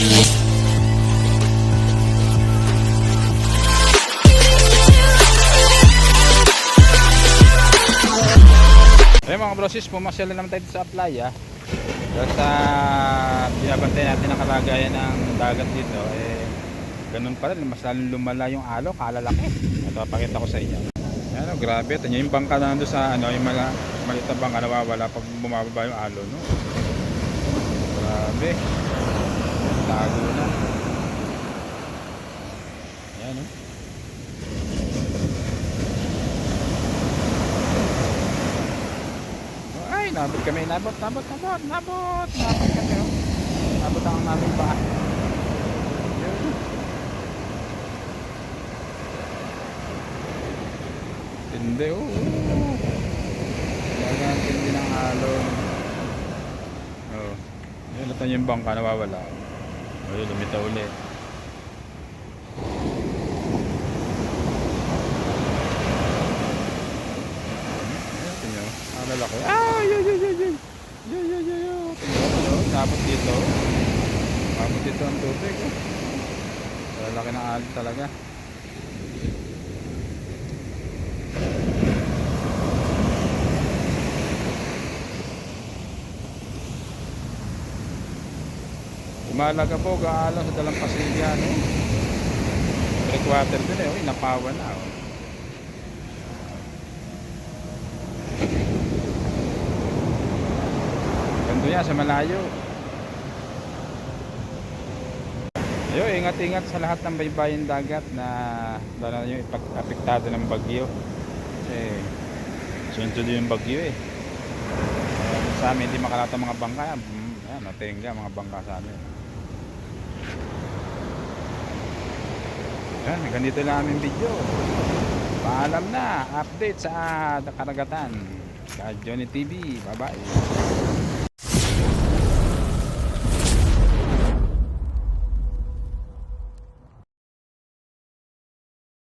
Eh mga brosis, pumasyal na naman tayo sa playa. Dahil sa binabantay natin ang kalagayan ng dagat dito, eh ganun pa rin, mas lalong lumala yung alo, kalalaki. Ito, pakita ko sa inyo. Ano, grabe. Ito yung bangka na nandun sa ano, yung mala, maliit na bangka nawawala pag bumababa yung alo, no? Grabe. Tago na. Ayan, no? Ay, nabot kami. Nabot, nabot, nabot, nabot. Nabot kami, oh. Nabot ang namin pa. Yun. Tindi, oh. Talaga ang tindi ng alon. Oh. Yun, ito yung bangka nawawala. Oh, yun, lumitaw ulit. Ang lalaki. Ah, yun, yun, yun, yun. Yun, yun, yun, yun. Tapos dito. Tapos dito ang tubig. Lalaki ng alon talaga. Umalaga po, gaalang sa dalang pasilya, no? Three quarter din eh, oh, inapawan na, oh. Ganda yan sa malayo. Yo, ingat-ingat sa lahat ng baybayin dagat na lalo na yung apektado ng bagyo. Kasi sunod yung bagyo eh. Eh, sa amin hindi makalata mga bangka. Mm, ayan, natingga mga bangka sa amin. Yan, ganito lang aming video. Paalam na, update sa karagatan. Sa Johnny TV. Bye-bye.